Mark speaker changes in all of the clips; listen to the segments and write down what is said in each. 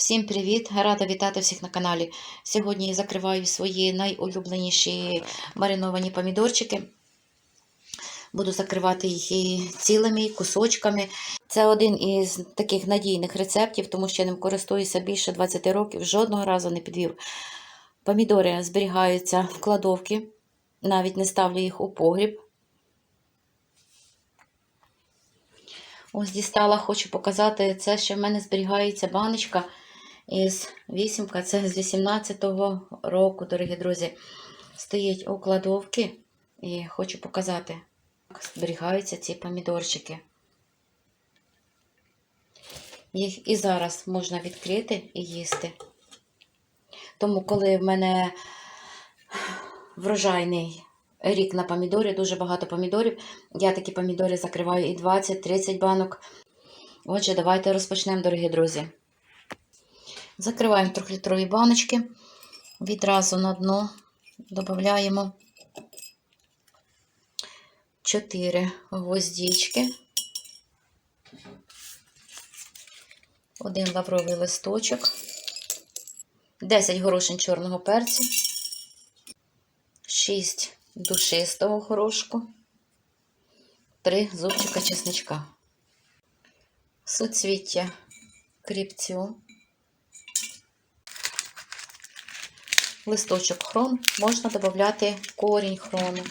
Speaker 1: Всім привіт! Рада вітати всіх на каналі. Сьогодні я закриваю свої найулюбленіші мариновані помідорчики. Буду закривати їх цілими кусочками. Це один із таких надійних рецептів, тому що я ним користуюся більше 20 років, жодного разу не підвів. Помідори зберігаються в кладовці, навіть не ставлю їх у погріб. Ось дістала, хочу показати це, що в мене зберігається баночка із вісімка, це з 18-го року, дорогі друзі. Стоїть у кладовці і хочу показати, як зберігаються ці помідорчики. Їх і зараз можна відкрити і їсти. Тому, коли в мене врожайний рік на помідорі, дуже багато помідорів. Я такі помідори закриваю і 20-30 банок. Отже, давайте розпочнемо, дорогі друзі. Закриваємо трьохлітрові баночки. Відразу на дно додаємо 4 гвоздички, один лавровий листочок, 10 горошин чорного перцю, 6 душистого горошку, 3 зубчика чесничка, суцвіття кріпцю, листочок хрон, можна додати корінь хрону.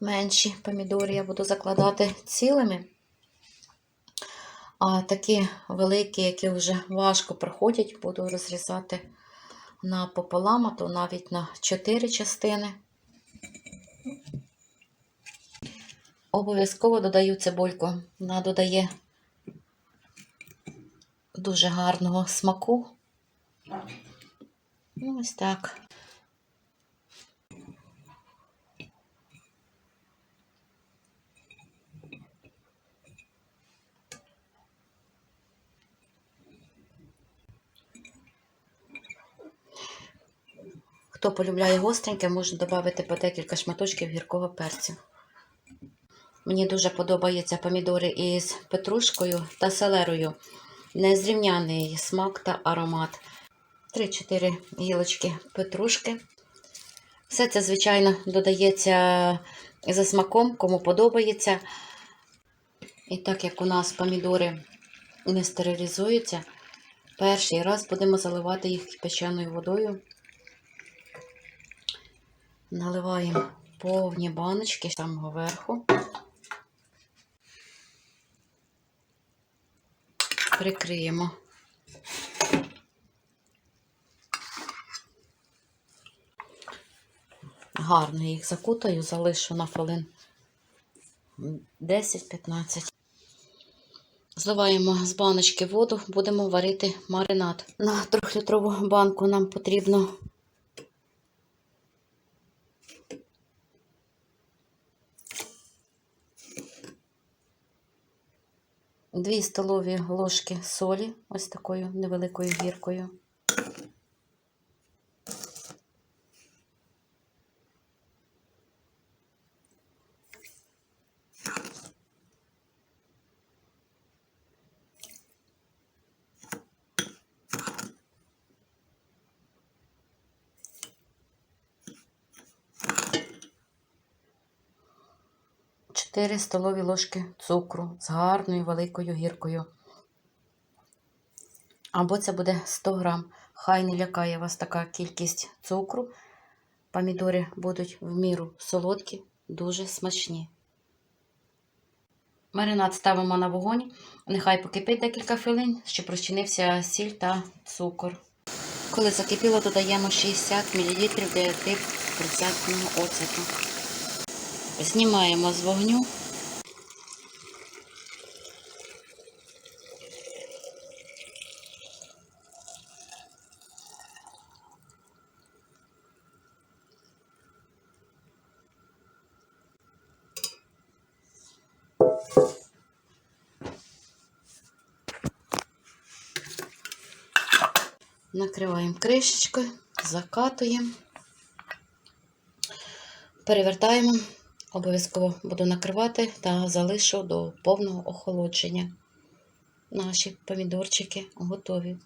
Speaker 1: Менші помідори я буду закладати цілими, а такі великі, які вже важко проходять, буду розрізати напополам, а то навіть на 4 частини. Обов'язково додаю цибульку. Вона додає дуже гарного смаку. Ну, ось так. Хто полюбляє гостреньке, може додати по декілька шматочків гіркого перцю. Мені дуже подобаються помідори із петрушкою та селерою. Незрівняний смак та аромат. 3-4 гілочки петрушки. Все це, звичайно, додається за смаком, кому подобається. І так як у нас помідори не стерилізуються, перший раз будемо заливати їх кипяченою водою. Наливаємо повні баночки з самого верху. Прикриємо. Гарно їх закутаю, залишу на хвилин 10-15. Зливаємо з баночки воду, будемо варити маринад. На трьохлітрову банку нам потрібно Дві столові ложки солі, ось такою невеликою гіркою. Чотири столові ложки цукру з гарною великою гіркою. Або це буде 100 грам. Хай не лякає вас така кількість цукру. Помідори будуть в міру солодкі, дуже смачні. Маринад ставимо на вогонь. Нехай покипить декілька хвилин, щоб розчинився сіль та цукор. Коли закипіло, додаємо 60 мл 9% оцету. Знімаємо з вогню. Накриваємо кришечкою, закатуємо, перевертаємо. Обов'язково буду накривати та залишу до повного охолодження. наші помідорчики готові.